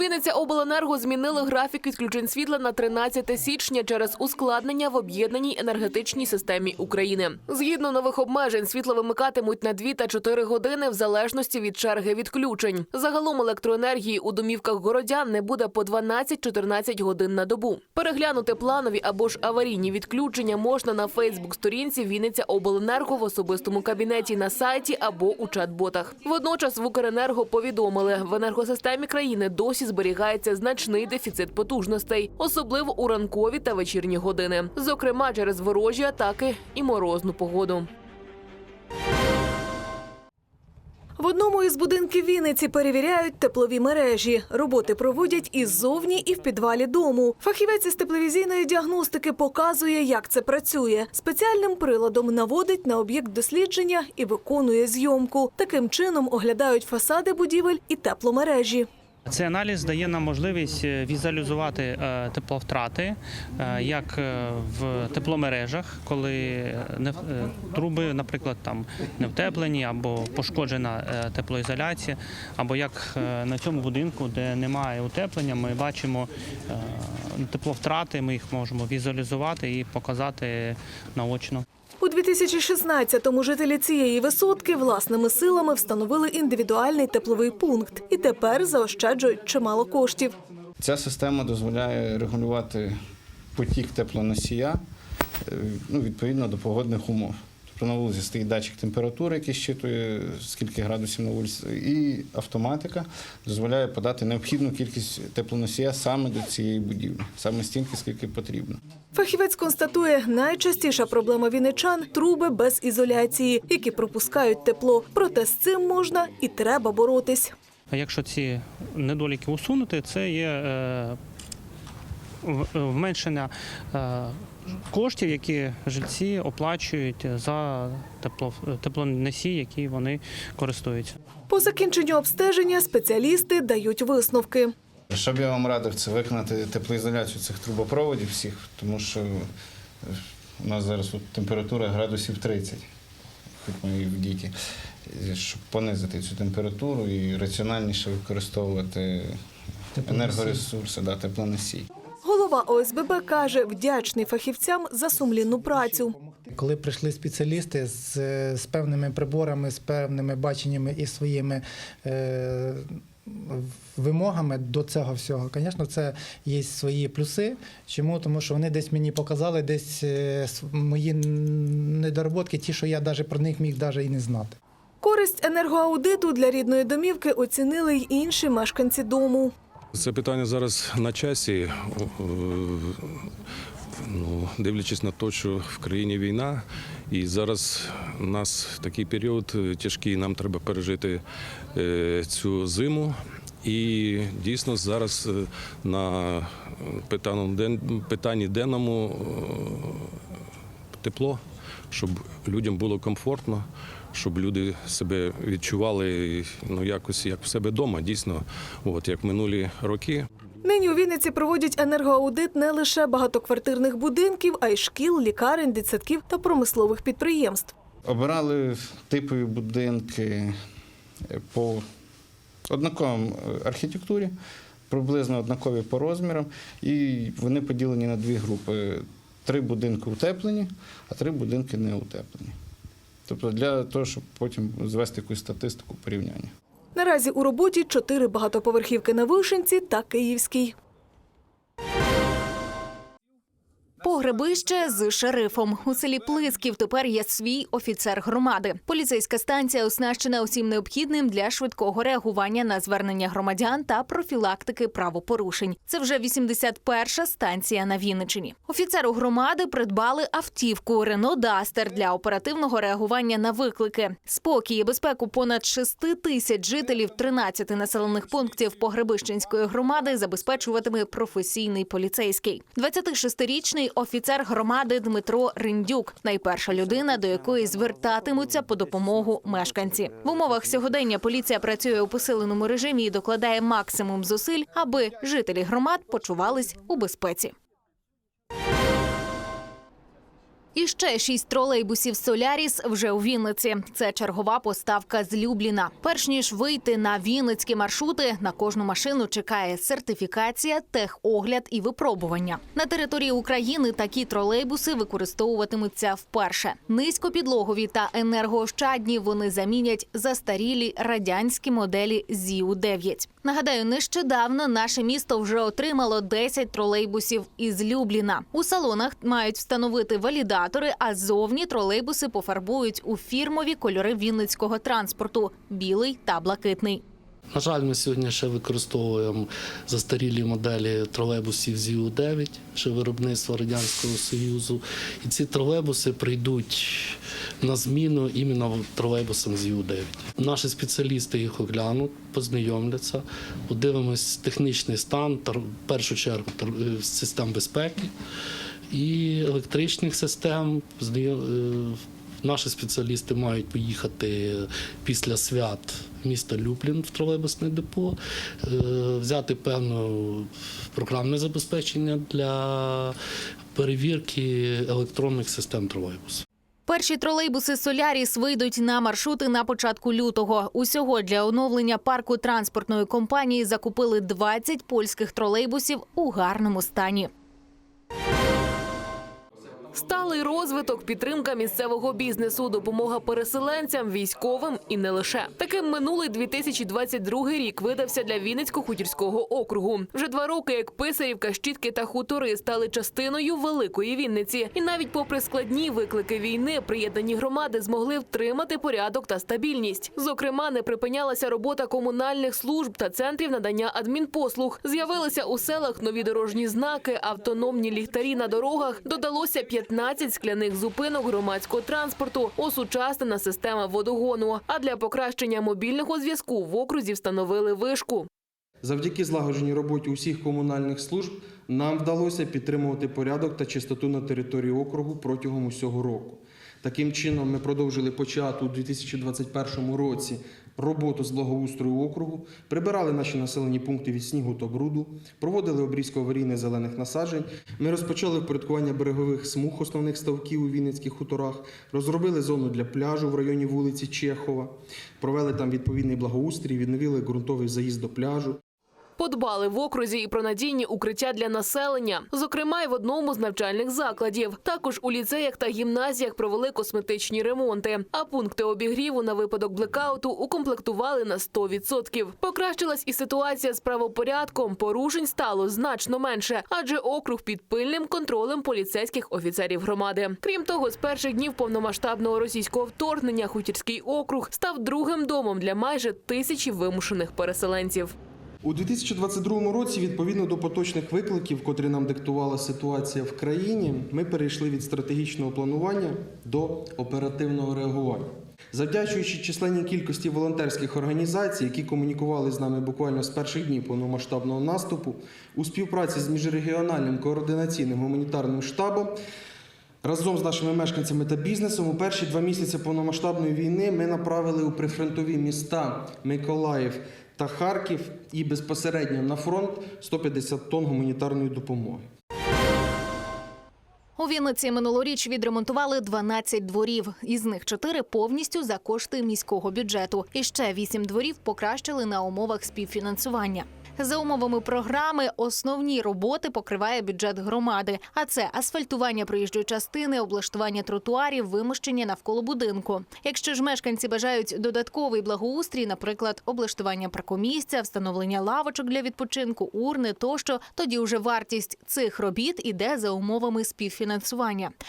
Вінниця обленерго змінили графік відключень світла на 13 січня через ускладнення в об'єднаній енергетичній системі України. Згідно нових обмежень, світло вимикатимуть на 2 та 4 години в залежності від черги відключень. Загалом електроенергії у домівках городян не буде по 12-14 годин на добу. Переглянути планові або ж аварійні відключення можна на Фейсбук-сторінці Вінниця Обленерго в особистому кабінеті на сайті або у чат-ботах. Водночас в Укренерго повідомили, в енергосистемі країни досі зберігається значний дефіцит потужностей, особливо у ранкові та вечірні години, зокрема через ворожі атаки і морозну погоду. В одному із будинків Вінниці перевіряють теплові мережі. Роботи проводять і ззовні, і в підвалі дому. Фахівець із тепловізійної діагностики показує, як це працює. Спеціальним приладом наводить на об'єкт дослідження і виконує зйомку. Таким чином оглядають фасади будівель і тепломережі. Цей аналіз дає нам можливість е, візуалізувати е, тепловтрати, е, як в тепломережах, коли труби, наприклад, там не втеплені або пошкоджена теплоізоляція, або як на цьому будинку, де немає утеплення, ми бачимо тепловтрати, ми їх можемо візуалізувати і показати наочно. У 2016-му жителі цієї висотки власними силами встановили індивідуальний тепловий пункт і тепер заощаджують чимало коштів. Ця система дозволяє регулювати потік теплоносія е, ну, відповідно до погодних умов. Тобто на вулиці стоїть датчик температури, який щитує скільки градусів на вулиці, і автоматика дозволяє подати необхідну кількість теплоносія саме до цієї будівлі, саме стільки, скільки потрібно. Фахівець констатує, найчастіша проблема вінничан – труби без ізоляції, які пропускають тепло. Проте з цим можна і треба боротись. А якщо ці недоліки усунути, це є е, в- вменшення е, коштів, які жильці оплачують за тепло, теплоносій, які вони користуються. По закінченню обстеження спеціалісти дають висновки. Що б я вам радив, це виконати теплоізоляцію цих трубопроводів всіх, тому що е, у нас зараз тут температура градусів 30, хоч ми і в діті, Е, щоб понизити цю температуру і раціональніше використовувати енергоресурси, да, теплоносій. Голова ОСББ каже, вдячний фахівцям за сумлінну працю. Коли прийшли спеціалісти з, з певними приборами, з певними баченнями і своїми е, вимогами до цього всього, звісно, це є свої плюси. Чому? Тому що вони десь мені показали десь е, мої недороботки, ті, що я навіть про них міг навіть і не знати. Користь енергоаудиту для рідної домівки оцінили й інші мешканці дому. Це питання зараз на часі. Е, Ну, дивлячись на те, що в країні війна, і зараз у нас такий період е, тяжкий, нам треба пережити е, цю зиму. І дійсно зараз на питанні, денному тепло, щоб людям було комфортно, щоб люди себе відчували ну, якось як в себе вдома, дійсно, от як минулі роки. Нині у Вінниці проводять енергоаудит не лише багатоквартирних будинків, а й шкіл, лікарень, дитсадків та промислових підприємств. Обирали типові будинки е, по однаковій архітектурі, приблизно однакові по розмірам, і вони поділені на дві групи: три будинки утеплені, а три будинки не утеплені. Тобто для того, щоб потім звести якусь статистику порівняння. Наразі у роботі чотири багатоповерхівки на Вишенці та Київській. Погребище з шерифом у селі Плисків тепер є свій офіцер громади. Поліцейська станція оснащена усім необхідним для швидкого реагування на звернення громадян та профілактики правопорушень. Це вже 81-ша станція на Вінничині. Офіцеру громади придбали автівку Рено Дастер для оперативного реагування на виклики. Спокій і безпеку понад 6 тисяч жителів 13 населених пунктів Погребищенської громади забезпечуватиме професійний поліцейський. 26-річний офіцер громади Дмитро Риндюк найперша людина, до якої звертатимуться по допомогу мешканці. В умовах сьогодення поліція працює у посиленому режимі і докладає максимум зусиль, аби жителі громад почувались у безпеці. І ще шість тролейбусів Соляріс вже у Вінниці. Це чергова поставка з Любліна. Перш ніж вийти на вінницькі маршрути, на кожну машину чекає сертифікація, техогляд і випробування. На території України такі тролейбуси використовуватимуться вперше. Низькопідлогові та енергоощадні вони замінять застарілі радянські моделі ЗІУ-9. Нагадаю, нещодавно наше місто вже отримало 10 тролейбусів із Любліна. У салонах мають встановити валідатори, а ззовні тролейбуси пофарбують у фірмові кольори вінницького транспорту білий та блакитний. На жаль, ми сьогодні ще використовуємо застарілі моделі тролейбусів ЗІУ-9, ще виробництва Радянського Союзу. І ці тролейбуси прийдуть на зміну іменно тролейбусам ЗІУ-9. Наші спеціалісти їх оглянуть, познайомляться, подивимось технічний стан, в першу чергу е, систем безпеки і електричних систем. Наші спеціалісти мають поїхати після свят в місто Люблін в тролейбусне депо, е, взяти певне програмне забезпечення для перевірки електронних систем тролейбусу. Перші тролейбуси Соляріс вийдуть на маршрути на початку лютого. Усього для оновлення парку транспортної компанії закупили 20 польських тролейбусів у гарному стані. Сталий розвиток, підтримка місцевого бізнесу, допомога переселенцям, військовим і не лише таким минулий 2022 рік видався для Вінницько-хутірського округу. Вже два роки, як Писарівка, Щітки та хутори стали частиною великої Вінниці, і навіть попри складні виклики війни, приєднані громади змогли втримати порядок та стабільність. Зокрема, не припинялася робота комунальних служб та центрів надання адмінпослуг. З'явилися у селах нові дорожні знаки, автономні ліхтарі на дорогах. Додалося 15 скляних зупинок громадського транспорту, осучаснена система водогону. А для покращення мобільного зв'язку в окрузі встановили вишку. Завдяки злагодженій роботі усіх комунальних служб нам вдалося підтримувати порядок та чистоту на території округу протягом усього року. Таким чином, ми продовжили почату у 2021 році роботу з благоустрою округу, прибирали наші населені пункти від снігу та бруду, проводили обрізку аварійних зелених насаджень. Ми розпочали впорядкування берегових смуг основних ставків у Вінницьких хуторах, розробили зону для пляжу в районі вулиці Чехова, провели там відповідний благоустрій, відновили ґрунтовий заїзд до пляжу. Подбали в окрузі і про надійні укриття для населення, зокрема й в одному з навчальних закладів. Також у ліцеях та гімназіях провели косметичні ремонти. А пункти обігріву на випадок блекауту укомплектували на 100%. Покращилась і ситуація з правопорядком. Порушень стало значно менше, адже округ під пильним контролем поліцейських офіцерів громади. Крім того, з перших днів повномасштабного російського вторгнення Хутірський округ став другим домом для майже тисячі вимушених переселенців. У 2022 році, відповідно до поточних викликів, котрі нам диктувала ситуація в країні, ми перейшли від стратегічного планування до оперативного реагування. Завдячуючи численній кількості волонтерських організацій, які комунікували з нами буквально з перших днів повномасштабного наступу, у співпраці з міжрегіональним координаційним гуманітарним штабом. Разом з нашими мешканцями та бізнесом у перші два місяці повномасштабної війни ми направили у прифронтові міста Миколаїв та Харків і безпосередньо на фронт 150 тонн гуманітарної допомоги. У Вінниці минулоріч відремонтували 12 дворів. Із них 4 повністю за кошти міського бюджету. І ще 8 дворів покращили на умовах співфінансування. За умовами програми основні роботи покриває бюджет громади. А це асфальтування проїжджої частини, облаштування тротуарів, вимощення навколо будинку. Якщо ж мешканці бажають додатковий благоустрій, наприклад, облаштування паркомісця, встановлення лавочок для відпочинку, урни тощо, тоді вже вартість цих робіт іде за умовами співфінансування.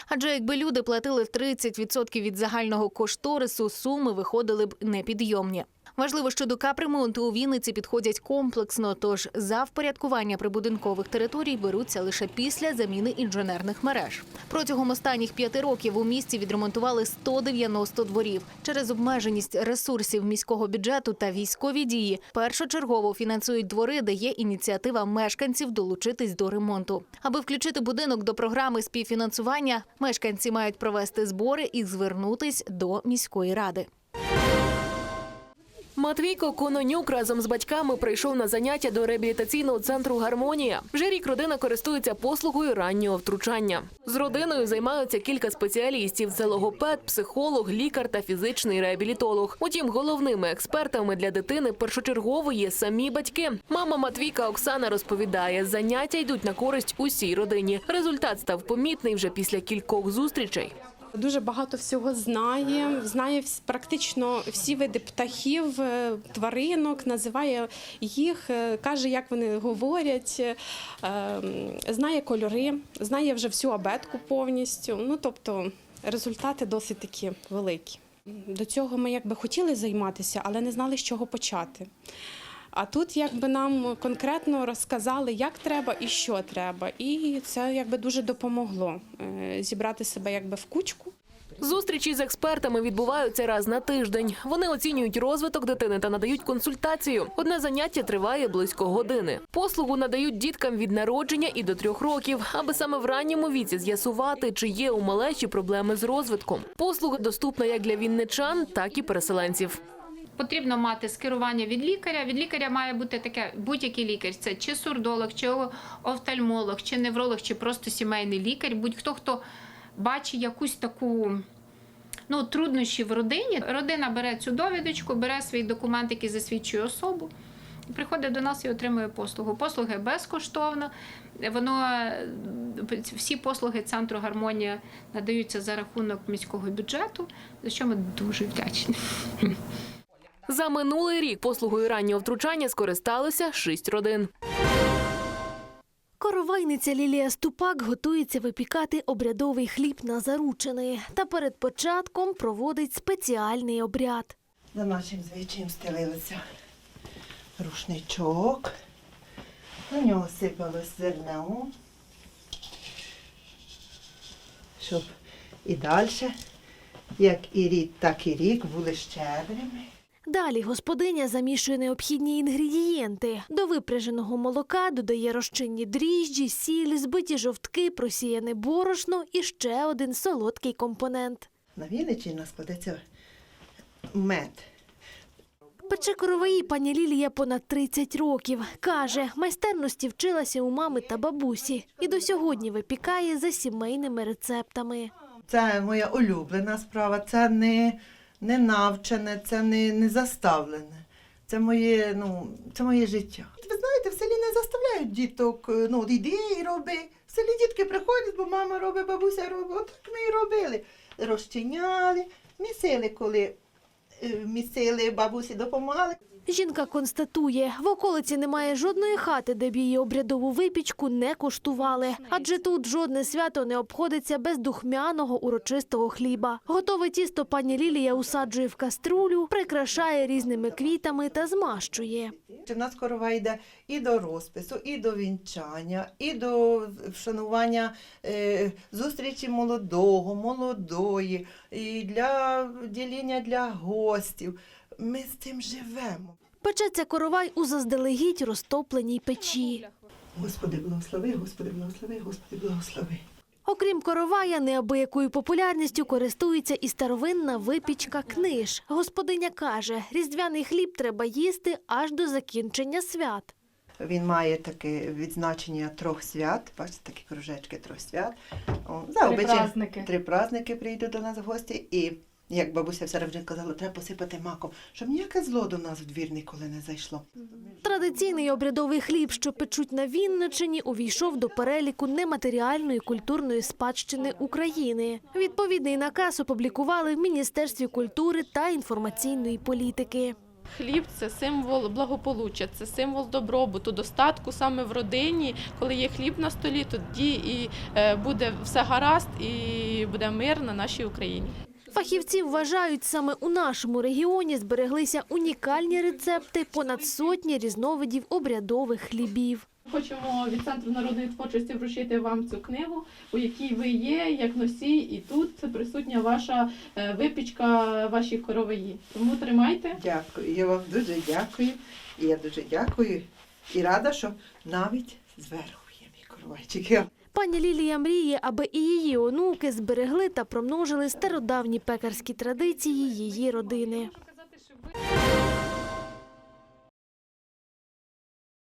Адже якби люди платили 30% від загального кошторису, суми виходили б непідйомні. Важливо, що до капремонту у Вінниці підходять комплексно, тож за впорядкування прибудинкових територій беруться лише після заміни інженерних мереж. Протягом останніх п'яти років у місті відремонтували 190 дворів. Через обмеженість ресурсів міського бюджету та військові дії першочергово фінансують двори, де є ініціатива мешканців долучитись до ремонту. Аби включити будинок до програми співфінансування, мешканці мають провести збори і звернутись до міської ради. Матвійко Кононюк разом з батьками прийшов на заняття до реабілітаційного центру Гармонія. Вже рік родина користується послугою раннього втручання. З родиною займаються кілька спеціалістів: це логопед, психолог, лікар та фізичний реабілітолог. Утім, головними експертами для дитини першочергово є самі батьки. Мама Матвійка Оксана розповідає, заняття йдуть на користь усій родині. Результат став помітний вже після кількох зустрічей. Дуже багато всього знає, знає практично всі види птахів, е, тваринок, називає їх, е, каже, як вони говорять, е, знає кольори, знає вже всю абетку повністю. Ну тобто результати досить такі великі. До цього ми якби хотіли займатися, але не знали, з чого почати. А тут якби нам конкретно розказали, як треба і що треба. І це якби дуже допомогло е, зібрати себе якби в кучку. Зустрічі з експертами відбуваються раз на тиждень. Вони оцінюють розвиток дитини та надають консультацію. Одне заняття триває близько години. Послугу надають діткам від народження і до трьох років, аби саме в ранньому віці з'ясувати, чи є у малечі проблеми з розвитком. Послуга доступна як для вінничан, так і переселенців. Потрібно мати скерування від лікаря. Від лікаря має бути таке будь-який лікар. Це чи сурдолог, чи офтальмолог, чи невролог, чи просто сімейний лікар. Будь-хто хто бачить якусь таку. Ну, труднощі в родині. Родина бере цю довідочку, бере свій документ, який засвідчує особу, і приходить до нас і отримує послугу. Послуги безкоштовно. Воно всі послуги центру гармонія надаються за рахунок міського бюджету, за що ми дуже вдячні. За минулий рік послугою раннього втручання скористалося шість родин. Коровайниця Лілія Ступак готується випікати обрядовий хліб на заручини та перед початком проводить спеціальний обряд. За нашим звичаєм стелилися рушничок, на нього сипалось зерно, щоб і далі, як і рік, так і рік були щедрими. Далі господиня замішує необхідні інгредієнти. До випряженого молока додає розчинні дріжджі, сіль, збиті жовтки, просіяне борошно і ще один солодкий компонент. На Вінниччині у нас кладеться мед. Пече короваї пані Лілія понад 30 років. Каже, майстерності вчилася у мами та бабусі і до сьогодні випікає за сімейними рецептами. Це моя улюблена справа, це не, не навчене, це не, не заставлене. Це моє, ну, це моє життя. Ви знаєте, в селі не заставляють діток, е, ну, йди і роби. В селі дітки приходять, бо мама робить, бабуся робить. Отак ми і робили. Розчиняли, місили, коли е, місили, бабусі допомагали. Жінка констатує, в околиці немає жодної хати, де б її обрядову випічку не коштували, адже тут жодне свято не обходиться без духмяного урочистого хліба. Готове тісто пані Лілія усаджує в каструлю, прикрашає різними квітами та змащує. У нас корова йде і до розпису, і до вінчання, і до вшанування е, зустрічі молодого, молодої, і для діління для гостів. Ми з цим живемо. Печеться коровай у заздалегідь розтопленій печі. Господи, благослови, Господи, благослови, Господи, благослови. Окрім коровая, неабиякою популярністю користується і старовинна випічка книж. Господиня каже, різдвяний хліб треба їсти аж до закінчення свят. Він має таке відзначення трьох свят. Бачите, такі кружечки трьох свят. О, за Три обичаєм праздники. Три праздники прийдуть до нас в гості. І як бабуся все завжди казала, треба посипати маком, щоб ніяке зло до нас в двір ніколи не зайшло. Традиційний обрядовий хліб, що печуть на Вінничині, увійшов до переліку нематеріальної культурної спадщини України. Відповідний наказ опублікували в Міністерстві культури та інформаційної політики. Хліб це символ благополуччя, це символ добробуту, достатку саме в родині. Коли є хліб на столі, тоді і е, буде все гаразд, і буде мир на нашій Україні. Фахівці вважають, саме у нашому регіоні збереглися унікальні рецепти понад сотні різновидів обрядових хлібів. Хочемо від центру народної творчості вручити вам цю книгу, у якій ви є як носій, і тут присутня ваша е, випічка, ваші короваї. Тому тримайте. Дякую. Я вам дуже дякую. І я дуже дякую. І рада, що навіть зверху є мій коровайчик. Пані Лілія мріє, аби і її онуки зберегли та промножили стародавні пекарські традиції її родини.